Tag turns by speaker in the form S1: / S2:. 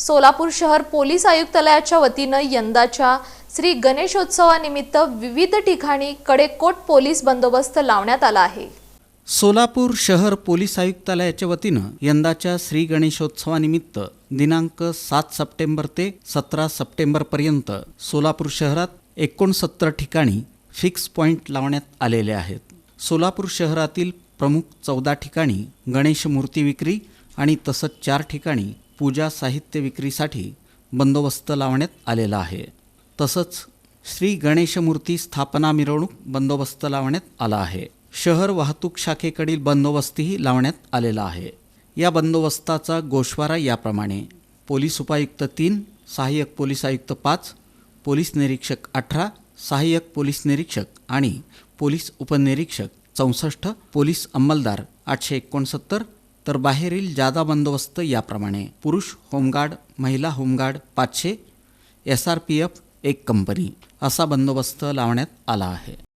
S1: सोलापूर शहर पोलीस आयुक्तालयाच्या वतीनं यंदाच्या श्री गणेशोत्सवानिमित्त विविध ठिकाणी कडेकोट पोलीस बंदोबस्त लावण्यात आला आहे.
S2: सोलापूर शहर पोलीस आयुक्तालयाच्या वतीनं यंदाच्या श्री गणेशोत्सवानिमित्त दिनांक सात सप्टेंबर ते सतरा सप्टेंबरपर्यंत सोलापूर शहरात एकोणसत्तर ठिकाणी फिक्स पॉईंट लावण्यात आलेले आहेत. सोलापूर शहरातील प्रमुख चौदा ठिकाणी गणेश मूर्ती विक्री आणि तसंच चार ठिकाणी पूजा साहित्य विक्रीसाठी बंदोबस्त लावण्यात आलेला आहे. तसंच श्री गणेशमूर्ती स्थापना मिरवणूक बंदोबस्त लावण्यात आला आहे. शहर वाहतूक शाखेकडील बंदोबस्तही लावण्यात आलेला आहे. या बंदोबस्ताचा गोषवारा याप्रमाणे पोलीस उपायुक्त तीन सहाय्यक पोलीस आयुक्त पाच पोलीस निरीक्षक अठरा सहाय्यक पोलीस निरीक्षक आणि पोलीस उपनिरीक्षक चौसष्ट पोलीस अंमलदार आठशे एकोणसत्तर तर बाहेरील जादा बंदोबस्त याप्रमाणे पुरुष होमगार्ड महिला होमगार्ड पाचशे एस आर पी एफ एक कंपनी असा बंदोबस्त लावण्यात आला आहे.